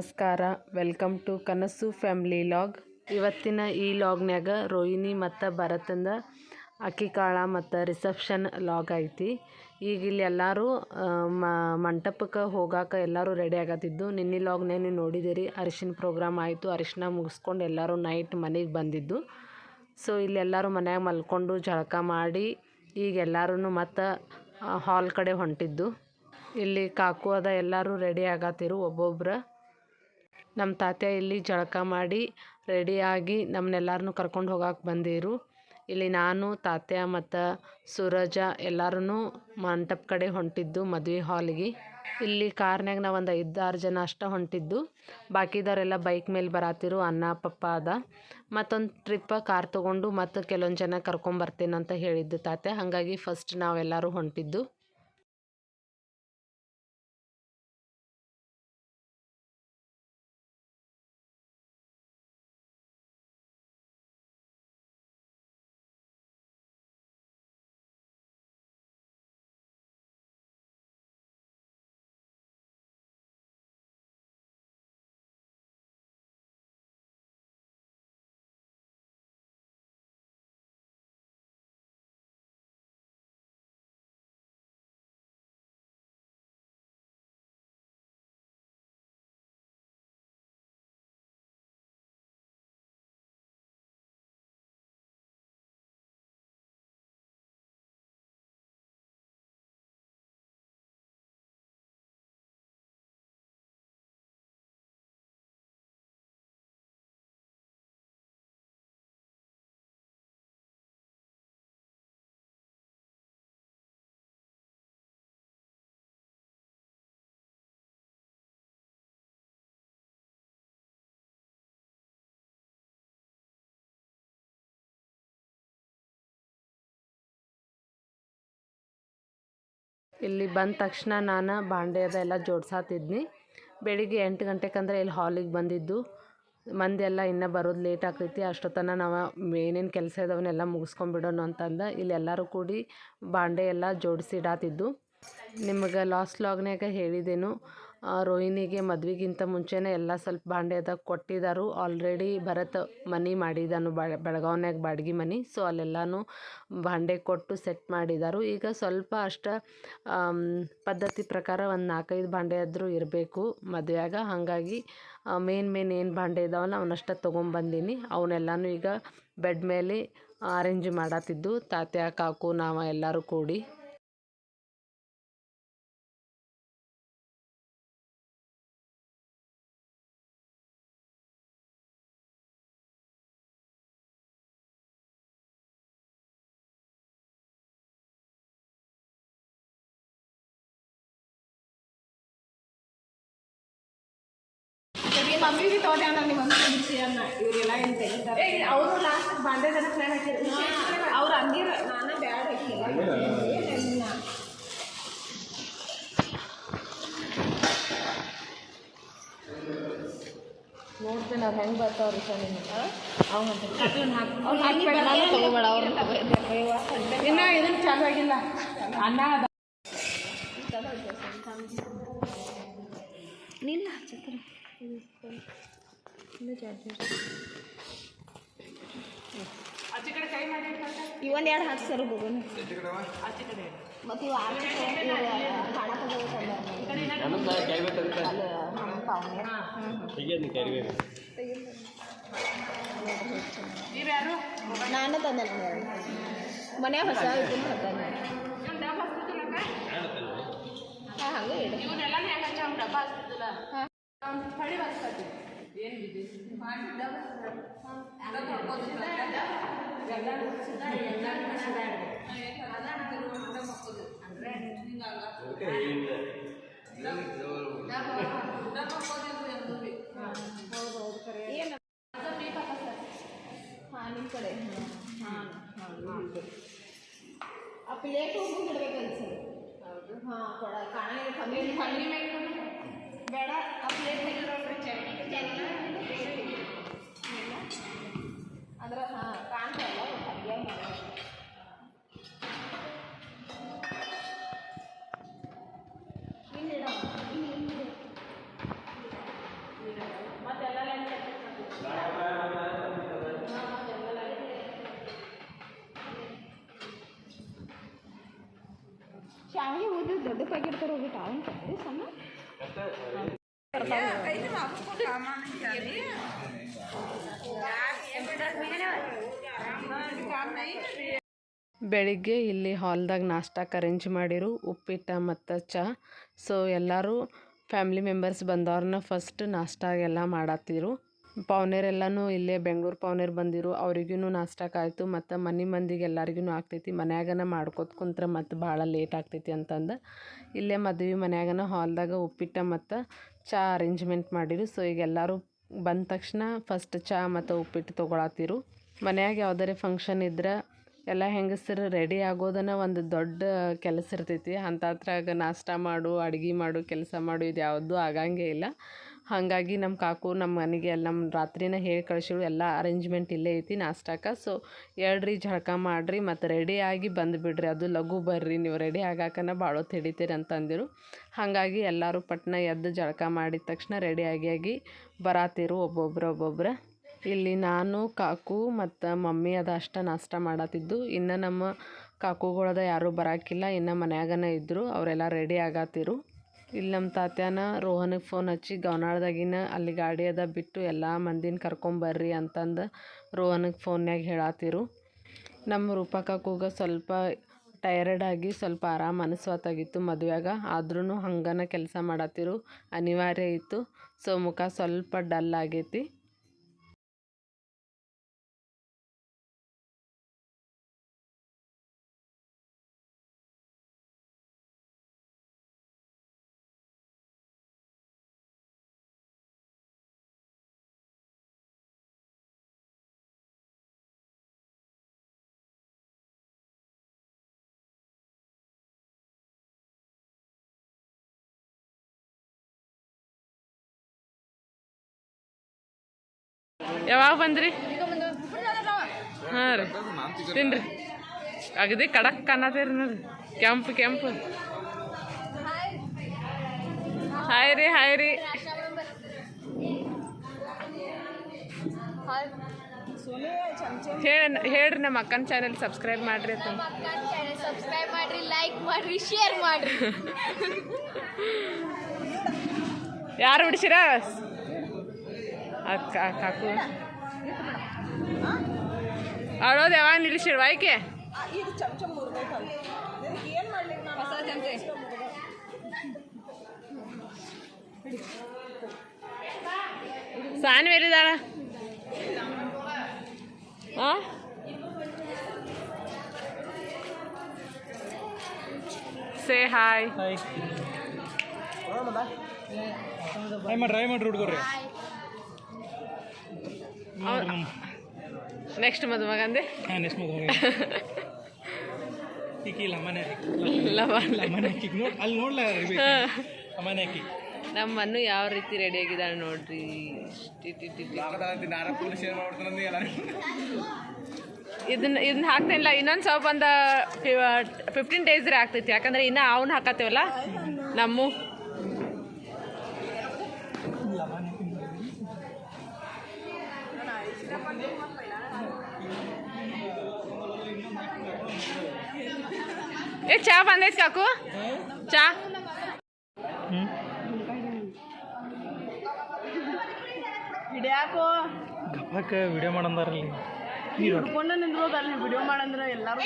ನಮಸ್ಕಾರ. Welcome to Kanasu family vlog. ಇವತ್ತಿನ ಈ ಲಾಗ್ನ್ಯಾಗ ರೋಹಿಣಿ ಮತ್ತು ಭರತಂದ, ಅಕ್ಕಿ ಕಾಳ ಮತ್ತು ರಿಸೆಪ್ಷನ್ ಲಾಗ್ ಐತಿ. ಈಗ ಇಲ್ಲಿ ಎಲ್ಲರೂ ಮಂಟಪಕ್ಕೆ ಹೋಗಾಕ ಎಲ್ಲರೂ ರೆಡಿ ಆಗತ್ತಿದ್ದು. ನಿನ್ನೆ ಲಾಗ್ನೇ ನೀವು ನೋಡಿದಿರಿ, ಅರಿಶಿನ ಪ್ರೋಗ್ರಾಮ್ ಆಯಿತು. ಅರಿಶಿನ ಮುಗಿಸ್ಕೊಂಡು ಎಲ್ಲರೂ ನೈಟ್ ಮನೆಗೆ ಬಂದಿದ್ದು. ಸೊ, ಇಲ್ಲಿ ಎಲ್ಲರೂ ಮನ್ಯಾಗ ಮಲ್ಕೊಂಡು ಜಳಕ ಮಾಡಿ, ಈಗ ಎಲ್ಲರೂ ಮತ್ತು ಹಾಲ್ ಕಡೆ ಹೊಂಟಿದ್ದು. ಇಲ್ಲಿ ಕಾಕು ಅದ ಎಲ್ಲರೂ ರೆಡಿ ಆಗತ್ತಿರು ಒಬ್ಬೊಬ್ರು. ನಮ್ಮ ತಾತ್ಯ ಇಲ್ಲಿ ಜಳಕ ಮಾಡಿ ರೆಡಿಯಾಗಿ ನಮ್ಮನ್ನೆಲ್ಲರನ್ನೂ ಕರ್ಕೊಂಡು ಹೋಗಕ್ಕೆ ಬಂದಿರು. ಇಲ್ಲಿ ನಾನು ತಾತ್ಯ ಮತ್ತು ಸೂರಜ ಎಲ್ಲರೂ ಮಂಟಪ ಕಡೆ ಹೊಂಟಿದ್ದು ಮದುವೆ ಹಾಲಿಗೆ ಇಲ್ಲಿ ಕಾರ್ನಾಗ ನಾವು ಒಂದು ಐದಾರು ಜನ ಅಷ್ಟೇ ಹೊಂಟಿದ್ದು. ಬಾಕಿದವರೆಲ್ಲ ಬೈಕ್ ಮೇಲೆ ಬರತ್ತಿರು ಅನ್ನ ಪಪ್ಪ ಅದ. ಮತ್ತೊಂದು ಟ್ರಿಪ್ಪ ಕಾರ್ ತೊಗೊಂಡು ಮತ್ತು ಕೆಲವೊಂದು ಜನ ಕರ್ಕೊಂಬರ್ತೇನಂತ ಹೇಳಿದ್ದು ತಾತೆ. ಹಾಗಾಗಿ ಫಸ್ಟ್ ನಾವೆಲ್ಲರೂ ಹೊಂಟಿದ್ದು. ಇಲ್ಲಿ ಬಂದ ತಕ್ಷಣ ನಾನು ಬಾಂಡೆ ಅದೆಲ್ಲ ಜೋಡ್ಸಾತಿದ್ನಿ. ಬೆಳಿಗ್ಗೆ ಎಂಟು ಗಂಟೆಗಂದ್ರೆ ಇಲ್ಲಿ ಹಾಲಿಗೆ ಬಂದಿದ್ದು. ಮಂದಿ ಎಲ್ಲ ಇನ್ನೂ ಬರೋದು ಲೇಟ್ ಆಗ್ತೈತಿ ಅಷ್ಟೊತ್ತನ ನಾವು ಏನೇನು ಕೆಲಸ ಇದಾವನ್ನೆಲ್ಲ ಮುಗಿಸ್ಕೊಂಬಿಡೋಣ ಅಂತಂದು ಇಲ್ಲಿ ಎಲ್ಲರೂ ಕೂಡಿ ಬಾಂಡೆ ಎಲ್ಲ ಜೋಡಿಸಿ ಇಡಾತಿದ್ದು. ನಿಮಗೆ ಲಾಸ್ಟ್ ಲಾಗ್ನಾಗ ಹೇಳಿದೆನು. ರೋಹಿಣಿಗೆ ಮದ್ವೆಗಿಂತ ಮುಂಚೆನೇ ಎಲ್ಲ ಸ್ವಲ್ಪ ಬಾಂಡೆದಾಗ ಕೊಟ್ಟಿದ್ದಾರು ಆಲ್ರೆಡಿ ಭರತ್ ಮನೆ ಮಾಡಿದಾನು ಬೆಳಗಾವ್ನ್ಯಾಗ ಬಾಡಿಗೆ ಮನೆ. ಸೊ ಅಲ್ಲೆಲ್ಲನೂ ಬಾಂಡೆ ಕೊಟ್ಟು ಸೆಟ್ ಮಾಡಿದರು. ಈಗ ಸ್ವಲ್ಪ ಅಷ್ಟ ಪದ್ಧತಿ ಪ್ರಕಾರ ಒಂದು ನಾಲ್ಕೈದು ಬಾಂಡೆ ಆದರೂ ಇರಬೇಕು ಮದುವೆಯಾಗ. ಹಾಗಾಗಿ ಮೇನ್ ಮೇನ್ ಏನು ಬಾಂಡೆ ಇದಾವಲ್ಲ ಅವನಷ್ಟ ತೊಗೊಂಬಂದೀನಿ ಅವನ್ನೆಲ್ಲಾನು ಈಗ ಬೆಡ್ ಮೇಲೆ ಅರೇಂಜ್ ಮಾಡತ್ತಿದ್ದು, ತಾತ್ಯ, ಕಾಕು, ನಾವು ಎಲ್ಲರೂ ಕೂಡಿ. ಮಮ್ಮಿಗೆ ತೋಟ ನಿಮ್ಮ ಮಮ್ಮಿ ಅನ್ನ ಇವರೆಲ್ಲ ಏನು ತೆಗಿತಾರೆ ಅವರು ಲಾಸ್ಟ್ ಬಾಂಡೆ ಜನ ಪ್ಲಾನ್ ಹಾಕಿದ್ರು. ಅವ್ರು ಅಂದಿರ ನಾನು ಬ್ಯಾಡ ನೋಡ್ತೀನಿ ಅವ್ರು ಹೆಂಗೆ ಬರ್ತಾವ್ರಿ ಸರ್ ಇನ್ನ. ಇದನ್ನ ಚಾಲು ಆಗಿಲ್ಲ. ಅನ್ನ ಚಿತ್ರ ಆಚೆ ಕಡೆ ಕೈ ಮಾಡಿ ಇವೊಂದು ಎರಡು ಹತ್ತು ಸರ್ ಹೋಗೋಣ ಮತ್ತು ಇವು ಆಮೇಲೆ ನೀವ್ಯಾರು ನಾನು ತಂದೆ ಮನ್ಯಾಗ ಹೊಸ ಇದನ್ನು ತಂದೆ ಹಾಂ ಹಂಗೆ ಇಡು ಇವನ್ನೆಲ್ಲ ಹೆಂಗೆ ಹಚ್ಚ ಡಬ್ಬ ಹಚ್ತಿದ್ದಿಲ್ಲ ಹೊಳಿ ಬರ್ತದೆ ಏನು ಬಿದ್ದಿ ಏನು ಹಾಂ ನಿಮ್ಮ ಕಡೆ ಹಾಂ ಹಾಂ ಆ ಪ್ಲೇಟ್ ಹೋಗಿ ಇಡ್ಬೇಕಲ್ಲ ಸರ್ ಹೌದು ಹಾಂ ಕೊಡ ಕಾಣ ಕಮ್ಮಿ ಕಣ್ಣಿ ಮೇಲೆ ಬೇಡ ಆ ಅಂದ್ರೆ ಹಾಂ ಕಾಣ್ತಲ್ಲ ಅಡುಗೆ ಶಾವಿಗೆ ಉದ್ದು ದೊಡ್ಡ ಪ್ಯಾಕೆಟ್ ತರೋಗ್ಬಿಟ್ಟು ಅವನು ಸಣ್ಣ? ಬೆಳಿಗ್ಗೆ ಇಲ್ಲಿ ಹಾಲ್ದಾಗ ನಾಷ್ಟಕ್ಕೆ ಅರೇಂಜ್ ಮಾಡಿರು, ಉಪ್ಪಿಟ್ಟ ಮತ್ತು ಚಾ. ಸೊ ಎಲ್ಲರೂ ಫ್ಯಾಮ್ಲಿ ಮೆಂಬರ್ಸ್ ಬಂದವ್ರನ್ನ ಫಸ್ಟ್ ನಾಷ್ಟ ಎಲ್ಲ ಮಾಡತ್ತಿರು ಪೌನೇರೆಲ್ಲನೂ ಇಲ್ಲೇ ಬೆಂಗ್ಳೂರು ಪೌನೇರ್ ಬಂದಿರು ಅವ್ರಿಗೂ ನಾಷ್ಟಕ್ಕಾಯ್ತು ಮತ್ತು ಮನೆ ಮಂದಿಗೆ ಎಲ್ಲರಿಗೂ ಆಗ್ತೈತಿ. ಮನ್ಯಾಗನ ಮಾಡ್ಕೋತ ಕುಂತ್ರೆ ಮತ್ತು ಭಾಳ ಲೇಟ್ ಆಗ್ತೈತಿ ಅಂತಂದು. ಇಲ್ಲೇ ಮದ್ವೆ ಮನ್ಯಾಗನ ಹಾಲ್ದಾಗ ಉಪ್ಪಿಟ್ಟು ಮತ್ತು ಚಾ ಅರೇಂಜ್ಮೆಂಟ್ ಮಾಡಿರು. ಸೊ ಈಗ ಎಲ್ಲರೂ ಬಂದ ತಕ್ಷಣ ಫಸ್ಟ್ ಚಾ ಮತ್ತು ಉಪ್ಪಿಟ್ಟು ತೊಗೊಳತ್ತಿರು ಮನ್ಯಾಗ ಯಾವ್ದಾರೆ ಫಂಕ್ಷನ್ ಇದ್ರೆ ಎಲ್ಲ ಹೆಂಗಸರು ರೆಡಿ ಆಗೋದನ್ನ ಒಂದು ದೊಡ್ಡ ಕೆಲಸ ಇರ್ತೈತಿ. ಅಂಥದ್ರಾಗ ನಾಷ್ಟ ಮಾಡು, ಅಡುಗೆ ಮಾಡು, ಕೆಲಸ ಮಾಡು ಇದು ಯಾವುದೂ ಆಗಂಗೇ ಇಲ್ಲ. ಹಾಗಾಗಿ ನಮ್ಮ ಕಾಕು, ನಮ್ಮ ಮನೆಗೆ ಎಲ್ಲ ನಮ್ಮ ರಾತ್ರಿನ ಹೇಳಿ ಕಳ್ಸಿಳು ಎಲ್ಲ ಅರೇಂಜ್ಮೆಂಟ್ ಇಲ್ಲೇ ಐತಿ ನಾಷ್ಟಕ್ಕೆ. ಸೊ ಹೇಳ್ರಿ, ಜಳಕ ಮಾಡಿರಿ, ಮತ್ತು ರೆಡಿಯಾಗಿ ಬಂದುಬಿಡ್ರಿ ಅದು ಲಘು ಬರ್ರಿ, ನೀವು ರೆಡಿ ಆಗಾಕನ ಭಾಳ ಹಿಡಿತೀರಿ ಅಂತಂದಿರು ಹಾಗಾಗಿ ಎಲ್ಲರೂ ಪಟ್ನ ಎದ್ದು ಜಳಕ ಮಾಡಿದ ತಕ್ಷಣ ರೆಡಿಯಾಗಿ ಆಗಿ ಬರಾತಿರು ಒಬ್ಬೊಬ್ರು ಒಬ್ಬೊಬ್ರು. ಇಲ್ಲಿ ನಾನು, ಕಾಕು ಮತ್ತು ಮಮ್ಮಿ ಅದ ಅಷ್ಟ ನಾಷ್ಟ ಮಾಡತ್ತಿದ್ದು. ಇನ್ನು ನಮ್ಮ ಕಾಕುಗಳದ ಯಾರೂ ಬರಾಕಿಲ್ಲ, ಇನ್ನು ಮನ್ಯಾಗನೇ ಇದ್ದರು ಅವರೆಲ್ಲ ರೆಡಿ ಆಗತ್ತಿರು ಇಲ್ಲಿ ನಮ್ಮ ತಾತ್ಯಾನ ರೋಹನಿಗೆ ಫೋನ್ ಹಚ್ಚಿ ಗವನಾಳ್ದಾಗಿನ ಅಲ್ಲಿ ಗಾಡಿ ಅದ ಬಿಟ್ಟು ಎಲ್ಲ ಮಂದಿನ ಕರ್ಕೊಂಬರ್ರಿ ಅಂತಂದು ರೋಹನಿಗೆ ಫೋನ್ಯಾಗ ಹೇಳತ್ತಿರು ನಮ್ಮ ರೂಪಕ್ಕೂಗ ಸ್ವಲ್ಪ ಟಯರ್ಡ್ ಆಗಿ ಸ್ವಲ್ಪ ಆರಾಮ ಅನಿಸ್ವತ್ತಾಗಿತ್ತು ಮದುವೆಯಾಗ. ಆದ್ರೂ ಹಂಗನ ಕೆಲಸ ಮಾಡತ್ತಿರು ಅನಿವಾರ್ಯ ಇತ್ತು. ಸೊ ಮುಖ ಸ್ವಲ್ಪ ಡಲ್ ಆಗೈತಿ. ಯಾವಾಗ ಬಂದ್ರಿ? ಹಾಂ ರೀ. ತಿನ್ರಿ. ಅಗದಿ ಕಡಕ್ ಕಾಣತೀರಿ ನೋಡ್ರಿ. ಕೆಂಪು ಕೆಂಪು. ಹಾಯ್ ರೀ ಹಾಯ್ ರೀ. ಹೇಳ ಹೇಳ್ರಿ ನಮ್ಮ ಅಕ್ಕನ ಚಾನೆಲ್ ಸಬ್ಸ್ಕ್ರೈಬ್ ಮಾಡ್ರಿ ಅಂತ. ಸಬ್ಸ್ಕ್ರೈಬ್ ಮಾಡ್ರಿ ಲೈಕ್ ಮಾಡ್ರಿ ಶೇರ್ ಮಾಡ್ರಿ. ಯಾರು ಬಿಡಿಸಿರ? ಅಕ್ಕ ಕಾಕು ಅಳೋದು ಯಾವಾಗ ನಿಲ್ಲಿಸಿಡ್ವಾ ಆಯ್ಕೆ ಈಗ ಚಮಚ ಮುರ್ದೈತಲ್ಲ ನಿನಗೆ ಏನು ಮಾಡ್ಲಿಕ್ಕೆ ನಾನು ಹೊಸ ಚಮಚ ಸಾನ್ವಿ ಎಲ್ಲಿದಾಳ ಆ ಸೇ ಹಾಯ್ ಹಾಯ್ ಹಾಯ್ ಮಾಡ್ರಿ ಹಾಯ್ ಮಾಡ್ರಿ ಹುಡುಗರ್ರಿ ನೆಕ್ಸ್ಟ್ ಮದುಮಗಂದೆ ಅಂದೆ ನೆಕ್ಸ್ಟ್ ಮಗ ಈಕಿ ಲಮನೆ ನೋಡ್ ಅಲ್ಲಿ ನೋಡ್ಲ ಲಮನೆ ಹಾಕಿ ನಮ್ಮ ಮಣ್ಣು ಯಾವ ರೀತಿ ರೆಡಿ ಆಗಿದ್ದಾಳೆ ನೋಡ್ರಿ. ಇದನ್ನ ಇದನ್ನ ಹಾಕ್ತೇನಿಲ್ಲ. ಇನ್ನೊಂದು ಸ್ವಲ್ಪ ಒಂದು ಫಿಫ್ಟೀನ್ ಡೇಸ್ ರೀ ಆಗ್ತೈತಿ. ಯಾಕಂದ್ರೆ ಇನ್ನ ಅವನ್ನ ಹಾಕತ್ತೇವಲ್ಲ? ನಮ್ಮ ಏ ಚಾ ಬಂದೈತಿ ಕಾಕು? ಚಾ? ಹಿಡಿಯಾಕೋ ಗಪ್ಪಕ್ಕೆ ವಿಡಿಯೋ ಮಾಡಂದಾರಲ್ಲಿ. ಹಿಡ್ಕೊಂಡ ನಿಂದ್ರೋದಲ್ಲ ವಿಡಿಯೋ ಮಾಡಂದ್ರೆ ಎಲ್ಲರೂ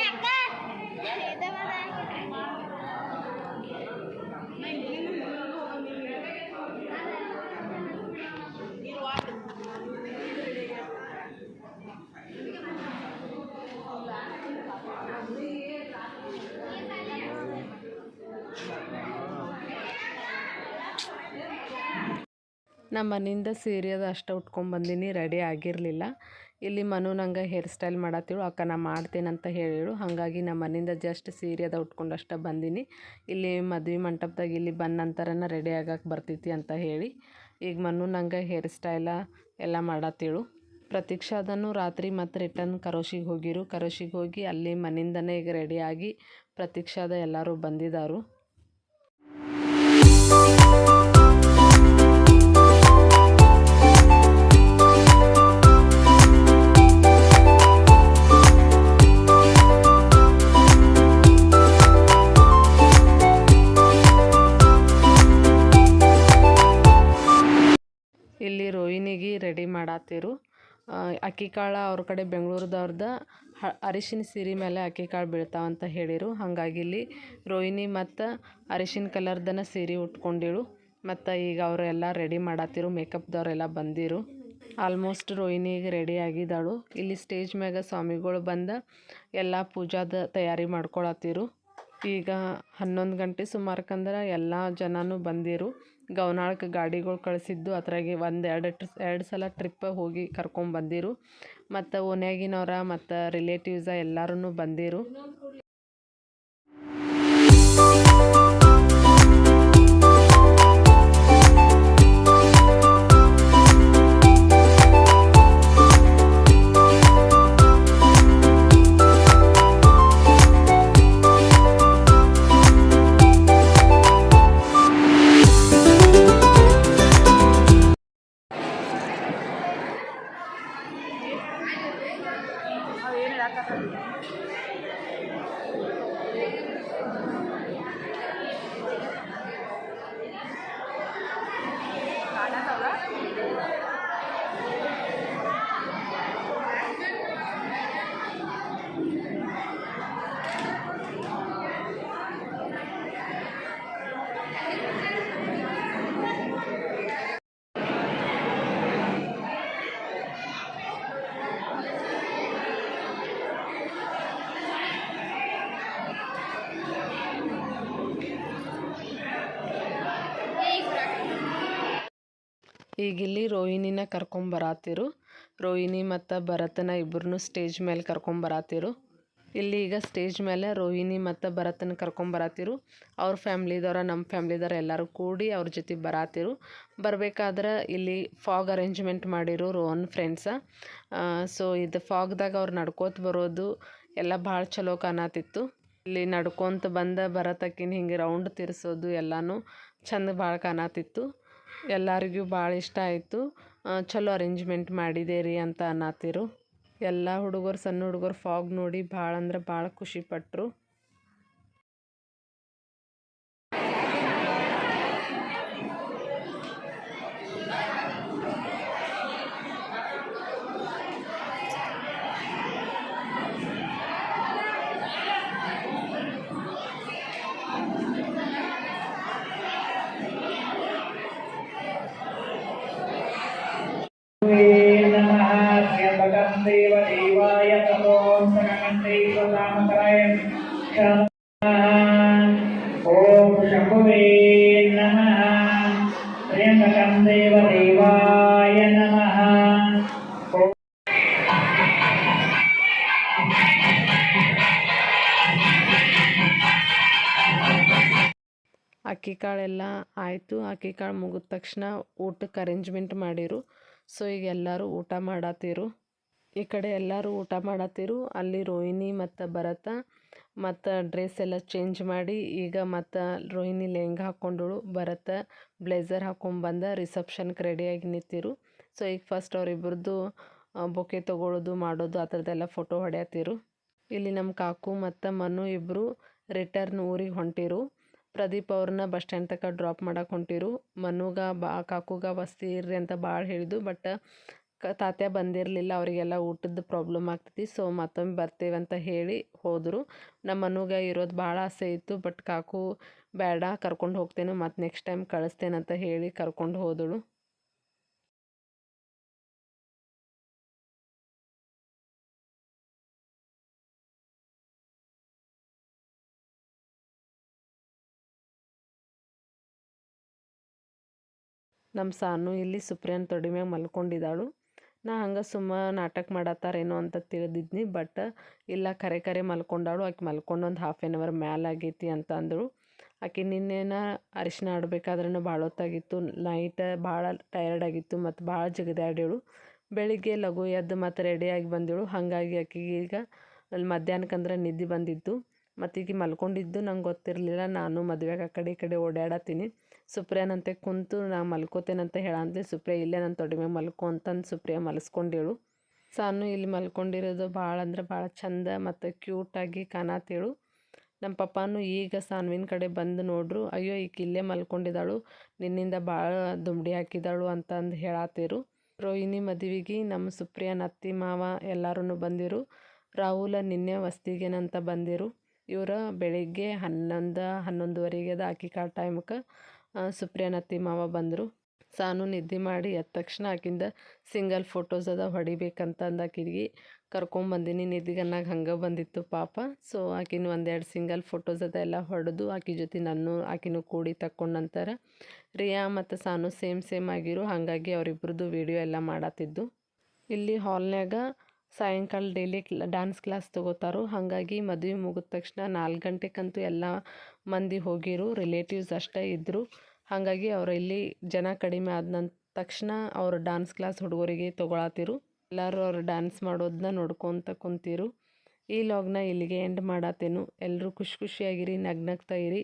ನಮ್ಮ ಮನೆಯಿಂದ ಸೀರೆ ಅದು ಅಷ್ಟೇ ಉಟ್ಕೊಂಡ್ಬಂದೀನಿ ರೆಡಿ ಆಗಿರಲಿಲ್ಲ. ಇಲ್ಲಿ ಮನು ನಂಗೆ ಹೇರ್ ಸ್ಟೈಲ್ ಮಾಡತ್ತಿಳು ಅಕ್ಕ ನಾ ಮಾಡ್ತೇನೆ ಅಂತ ಹೇಳಿಳು. ಹಾಗಾಗಿ ನಮ್ಮ ಮನೆಯಿಂದ ಜಸ್ಟ್ ಸೀರೆ ಅದ ಉಟ್ಕೊಂಡು ಅಷ್ಟೇ ಬಂದೀನಿ. ಇಲ್ಲಿ ಮದುವೆ ಮಂಟಪದಾಗ ಇಲ್ಲಿ ಬಂದ ನಂತರನ ರೆಡಿ ಆಗಕ್ಕೆ ಬರ್ತೈತಿ ಅಂತ ಹೇಳಿ, ಈಗ ಮನು ನಂಗೆ ಹೇರ್ ಸ್ಟೈಲ ಎಲ್ಲ ಮಾಡತ್ತಿಳು ಪ್ರತೀಕ್ಷಾದನು ರಾತ್ರಿ ಮತ್ತು ರಿಟರ್ನ್ ಕರೋಶಿಗೆ ಹೋಗಿರು. ಕರೋಶಿಗೆ ಹೋಗಿ ಅಲ್ಲಿ ಮನೆಯಿಂದನೇ ಈಗ ರೆಡಿಯಾಗಿ ಪ್ರತೀಕ್ಷಾದ ಎಲ್ಲರೂ ಬಂದಿದ್ದಾರು ಇಲ್ಲಿ ರೋಹಿಣಿಗೆ ರೆಡಿ ಮಾಡಾತಿರು. ಅಕ್ಕಿ ಕಾಳು ಅವ್ರ ಕಡೆ ಬೆಂಗಳೂರದವ್ರದ ಅರಿಶಿನ ಸೀರೆ ಮೇಲೆ ಅಕ್ಕಿ ಕಾಳು ಬೀಳ್ತಾವಂತ ಹೇಳಿರು. ಹಾಗಾಗಿ ಇಲ್ಲಿ ರೋಹಿಣಿ ಮತ್ತು ಅರಿಶಿನ ಕಲರ್ದನ ಸೀರೆ ಉಟ್ಕೊಂಡಿಳು. ಮತ್ತು ಈಗ ಅವರೆಲ್ಲ ರೆಡಿ ಮಾಡಾತಿರು. ಮೇಕಪ್ದವರೆಲ್ಲ ಬಂದಿರು. ಆಲ್ಮೋಸ್ಟ್ ರೋಹಿಣಿಗೆ ರೆಡಿ ಆಗಿದ್ದಾಳು. ಇಲ್ಲಿ ಸ್ಟೇಜ್ ಮ್ಯಾಗ ಸ್ವಾಮಿಗಳು ಬಂದ ಎಲ್ಲ ಪೂಜಾದ ತಯಾರಿ ಮಾಡ್ಕೊಳತ್ತಿರು ಈಗ ಹನ್ನೊಂದು ಗಂಟೆ ಸುಮಾರಕ್ಕಂದ್ರೆ ಎಲ್ಲ ಜನನೂ ಬಂದಿರು. ಗೌನಾಳಕ್ಕೆ ಗಾಡಿಗಳು ಕಳಿಸಿದ್ದು ಅದ್ರಾಗೆ ಒಂದು ಎರಡು ಎರಡು ಸಲ ಟ್ರಿಪ್ ಹೋಗಿ ಕರ್ಕೊಂಬಂದಿರು ಮತ್ತು ಓನ್ಯಾಗಿನವ್ರ ಮತ್ತು ರಿಲೇಟಿವ್ಸ ಎಲ್ಲರೂ ಬಂದಿರು. টাকাটা ಈಗ ಇಲ್ಲಿ ರೋಹಿಣಿನ ಕರ್ಕೊಂಬರಾತಿರು ರೋಹಿಣಿ ಮತ್ತು ಭರತನ ಇಬ್ಬರನ್ನೂ ಸ್ಟೇಜ್ ಮೇಲೆ ಕರ್ಕೊಂಬರಾತಿರು ಇಲ್ಲಿ ಈಗ ಸ್ಟೇಜ್ ಮೇಲೆ ರೋಹಿಣಿ ಮತ್ತು ಭರತನ ಕರ್ಕೊಂಬರಾತಿರು ಅವ್ರ ಫ್ಯಾಮ್ಲಿದವ್ರ ನಮ್ಮ ಫ್ಯಾಮ್ಲಿದವ್ರ ಎಲ್ಲರೂ ಕೂಡಿ ಅವ್ರ ಜೊತೆ ಬರಾತಿರು. ಬರಬೇಕಾದ್ರೆ ಇಲ್ಲಿ ಫಾಗ್ ಅರೇಂಜ್ಮೆಂಟ್ ಮಾಡಿರು ರೋಹನ್ ಫ್ರೆಂಡ್ಸ ಸೊ ಇದು ಫಾಗ್ದಾಗ ಅವ್ರು ನಡ್ಕೋತ ಬರೋದು ಎಲ್ಲ ಭಾಳ ಚಲೋ ಕಾಣತಿತ್ತು. ಇಲ್ಲಿ ನಡ್ಕೊತ ಬಂದ ಭರತಕ್ಕಿನ ಹಿಂಗೆ ರೌಂಡ್ ತಿರ್ಸೋದು ಎಲ್ಲನೂ ಚಂದ ಭಾಳ ಕಾಣತಿತ್ತು. ಎಲ್ಲರಿಗೂ ಭಾಳ ಇಷ್ಟ ಆಯಿತು. ಚಲೋ ಅರೇಂಜ್ಮೆಂಟ್ ಮಾಡಿದೆ ರೀ ಅಂತ ಅನ್ನತ್ತಿರು ಎಲ್ಲ ಹುಡುಗರು, ಸಣ್ಣ ಹುಡುಗರು ಫಾಗ್ ನೋಡಿ ಭಾಳ ಅಂದ್ರೆ ಭಾಳ ಖುಷಿಪಟ್ಟರು नमः त्र्यम्बकं देवदेवाय तपोन्तकण्ठैवतामकराय ॐ शम्भुवे नमः त्र्यम्बकं देवदेवाय नमः ॐ ಅಕ್ಕಿ ಕಾಳೆಲ್ಲ ಆಯಿತು ಅಕ್ಕಿ ಕಾಳು ಮುಗಿದ ತಕ್ಷಣ ಊಟಕ್ಕೆ ಅರೇಂಜ್ಮೆಂಟ್ ಮಾಡಿರು ಸೊ ಈಗ ಎಲ್ಲರೂ ಊಟ ಮಾಡತ್ತಿರು ಈ ಕಡೆ ಎಲ್ಲರೂ ಊಟ ಮಾಡತ್ತಿರು ಅಲ್ಲಿ ರೋಹಿಣಿ ಮತ್ತು ಭರತ ಮತ್ತು ಡ್ರೆಸ್ ಎಲ್ಲ ಚೇಂಜ್ ಮಾಡಿ, ಈಗ ಮತ್ತು ರೋಹಿಣಿ ಲೆಹಂಗ ಹಾಕ್ಕೊಂಡಳು. ಭರತ ಬ್ಲೇಸರ್ ಹಾಕ್ಕೊಂಬಂದ ರಿಸೆಪ್ಷನ್ಗೆ ರೆಡಿಯಾಗಿ ನಿಂತಿರು. ಸೊ ಈಗ ಫಸ್ಟ್ ಅವರಿಬ್ಬರದ್ದು ಬೊಕೆ ತೊಗೊಳ್ಳೋದು ಮಾಡೋದು, ಆ ಥರದ್ದೆಲ್ಲ ಫೋಟೋ ಹೊಡೆಯತ್ತಿರು ಇಲ್ಲಿ ನಮ್ಮ ಕಾಕು ಮತ್ತು ಮನು ಇಬ್ಬರು ರಿಟರ್ನ್ ಊರಿಗೆ ಹೊಂಟಿರು. ಪ್ರದೀಪ್ ಅವ್ರನ್ನ ಬಸ್ ಸ್ಟ್ಯಾಂಡ್ ತನಕ ಡ್ರಾಪ್ ಮಾಡಕ್ಕೆ ಹೊಂಟಿರು. ಮನುಗ ಬಾ, ಕಾಕುಗ ವಸ್ತಿ ಇರ್ರಿ ಅಂತ ಭಾಳ ಹೇಳಿದ್ದು ಬಟ್ ಕ, ತಾತ್ಯ ಬಂದಿರಲಿಲ್ಲ, ಅವರಿಗೆಲ್ಲ ಊಟದ ಪ್ರಾಬ್ಲಮ್ ಆಗ್ತೈತಿ ಸೊ ಮತ್ತೊಮ್ಮೆ ಬರ್ತೇವೆ ಅಂತ ಹೇಳಿ ಹೋದರು. ನಮ್ಮ ಮನುಗ ಇರೋದು ಭಾಳ ಆಸೆ ಇತ್ತು ಬಟ್ ಕಾಕು ಬೇಡ, ಕರ್ಕೊಂಡು ಹೋಗ್ತೇನೆ ಮತ್ತು ನೆಕ್ಸ್ಟ್ ಟೈಮ್ ಕಳಿಸ್ತೇನೆ ಅಂತ ಹೇಳಿ ಕರ್ಕೊಂಡು ಹೋದಳು. ನಮ್ಮ ಸಾನು ಇಲ್ಲಿ ಸುಪ್ರಿಯನ್ ತೊಡಿ ಮ್ಯಾಗ ಮಲ್ಕೊಂಡಿದ್ದಾಳು. ನಾ ಹಂಗೆ ಸುಮ್ಮ ನಾಟಕ ಮಾಡತ್ತಾರೇನೋ ಅಂತ ತಿಳಿದಿದ್ನಿ, ಬಟ್ ಇಲ್ಲ ಕರೆ ಕರೆ ಮಲ್ಕೊಂಡಾಳು. ಆಕೆ ಮಲ್ಕೊಂಡು ಒಂದು ಹಾಫ್ ಆ್ಯನ್ ಅವರ್ ಮ್ಯಾಲೆ ಆಗೈತಿ ಅಂತ ಅಂದಳು. ಆಕೆ ನಿನ್ನೆನ ಅರಿಶಿನ ಆಡಬೇಕಾದ್ರೂ ಭಾಳ ಹೊತ್ತಾಗಿತ್ತು. ನೈಟ್ ಭಾಳ ಟಯರ್ಡ್ ಆಗಿತ್ತು ಮತ್ತು ಭಾಳ ಜಗದಾಡ್ಯಳು ಬೆಳಿಗ್ಗೆ ಲಘು ಎದ್ದು ಮತ್ತು ರೆಡಿಯಾಗಿ ಬಂದಳು. ಹಾಗಾಗಿ ಆಕೆಗೆ ಈಗ ಅಲ್ಲಿ ಮಧ್ಯಾಹ್ನಕ್ಕಂದ್ರೆ ನಿದ್ದೆ ಬಂದಿದ್ದು ಮತ್ತು ಈಗ ಮಲ್ಕೊಂಡಿದ್ದು ನಂಗೆ ಗೊತ್ತಿರಲಿಲ್ಲ. ನಾನು ಮದುವೆಗೆ ಆ ಕಡೆ ಈ ಕಡೆ ಓಡಾಡತ್ತೀನಿ ಸುಪ್ರಿಯನಂತೆ ಕುಂತು ನಾ ಮಲ್ಕೋತೇನಂತ ಹೇಳಂದ್ಲಿ, ಸುಪ್ರಿಯ, ಇಲ್ಲೇ ನನ್ನ ತೊಡೆ ಮೇಲೆ ಮಲ್ಕೊ ಅಂತಂದು ಸುಪ್ರಿಯ ಮಲಸ್ಕೊಂಡೇಳು. ಸಾನು ಇಲ್ಲಿ ಮಲ್ಕೊಂಡಿರೋದು ಭಾಳ ಅಂದ್ರೆ ಭಾಳ ಚಂದ ಮತ್ತು ಕ್ಯೂಟಾಗಿ ಕಾಣತ್ತೇಳು ನಮ್ಮ ಪಪ್ಪಾನು ಈಗ ಸಾನ್ವಿನ ಕಡೆ ಬಂದು ನೋಡ್ರು, ಅಯ್ಯೋ, ಈಕೆ ಇಲ್ಲೇ ಮಲ್ಕೊಂಡಿದ್ದಾಳು, ನಿನ್ನಿಂದ ಭಾಳ ದುಂಬಡಿ ಹಾಕಿದಾಳು ಅಂತಂದು ಹೇಳತ್ತಿರು ರೋಹಿಣಿ ಮದುವೆಗೆ ನಮ್ಮ ಸುಪ್ರಿಯನ ಅತ್ತಿ ಮಾವ ಎಲ್ಲರೂ ಬಂದಿರು. ರಾಹುಲ ನಿನ್ನೆ ವಸ್ತಿಗೆನಂತ ಬಂದಿರು. ಇವ್ರ ಬೆಳಿಗ್ಗೆ ಹನ್ನೊಂದು, ಹನ್ನೊಂದುವರೆಗೆ ಆಕಿ ಕಾಳು ಟೈಮ್ಗೆ ಸುಪ್ರಿಯನ ನತ್ತಿ ಮಾವ ಬಂದರು. ಸಾನು ನಿದ್ದೆ ಮಾಡಿ ಎದ್ದ ತಕ್ಷಣ ಆಕಿಂದ ಸಿಂಗಲ್ ಫೋಟೋಸ್ ಅದ ಹೊಡಿಬೇಕಂತಂದು ಆಕಿಗೆ ಕರ್ಕೊಂಬಂದಿನಿ ನಿದ್ದಿಗನ್ನಾಗ ಹಂಗೆ ಬಂದಿತ್ತು ಪಾಪ. ಸೊ ಆಕಿನ ಒಂದೆರಡು ಸಿಂಗಲ್ ಫೋಟೋಸ್ ಅದ ಎಲ್ಲ ಹೊಡೆದು ಆಕಿ ಜೊತೆ ನಾನು, ಆಕಿನೂ ಕೂಡಿ ತಕ್ಕೊಂಡು ನಂತರ ರಿಯಾ ಮತ್ತು ಸಾನು ಸೇಮ್ ಸೇಮ್ ಆಗಿರು. ಹಾಗಾಗಿ ಅವರಿಬ್ರದ್ದು ವೀಡಿಯೋ ಎಲ್ಲ ಮಾಡತ್ತಿದ್ದು. ಇಲ್ಲಿ ಹಾಲ್ನ್ಯಾಗ ಸಾಯಂಕಾಲ ಡೈಲಿ ಡ್ಯಾನ್ಸ್ ಕ್ಲಾಸ್ ತೊಗೋತಾರೋ, ಹಾಗಾಗಿ ಮದುವೆ ಮುಗಿದ ತಕ್ಷಣ ನಾಲ್ಕು ಗಂಟೆಗಂತೂ ಎಲ್ಲ ಮಂದಿ ಹೋಗಿರು ರಿಲೇಟಿವ್ಸ್ ಅಷ್ಟೇ ಇದ್ದರು ಹಾಗಾಗಿ ಅವ್ರು ಇಲ್ಲಿ ಜನ ಕಡಿಮೆ ಆದ ನಂತ ತಕ್ಷಣ ಅವರು ಡ್ಯಾನ್ಸ್ ಕ್ಲಾಸ್ ಹುಡುಗರಿಗೆ ತೊಗೊಳತ್ತಿರು ಎಲ್ಲರೂ ಅವ್ರು ಡ್ಯಾನ್ಸ್ ಮಾಡೋದನ್ನ ನೋಡ್ಕೊತ ಕುಂತಿರು. ಈ ಲಾಗ್ನ ಇಲ್ಲಿಗೆ ಎಂಡ್ ಮಾಡತ್ತೇನು ಎಲ್ಲರೂ ಖುಷಿ ಖುಷಿಯಾಗಿರಿ, ನಗ್ನಗ್ತಾ ಇರಿ.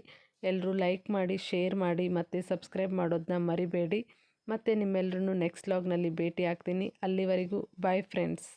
ಎಲ್ಲರೂ ಲೈಕ್ ಮಾಡಿ ಶೇರ್ ಮಾಡಿ, ಮತ್ತು ಸಬ್ಸ್ಕ್ರೈಬ್ ಮಾಡೋದನ್ನ ಮರಿಬೇಡಿ. ಮತ್ತು ನಿಮ್ಮೆಲ್ಲರೂ ನೆಕ್ಸ್ಟ್ ಲಾಗ್ನಲ್ಲಿ ಭೇಟಿ ಆಗ್ತೀನಿ. ಅಲ್ಲಿವರೆಗೂ ಬಾಯ್ ಫ್ರೆಂಡ್ಸ್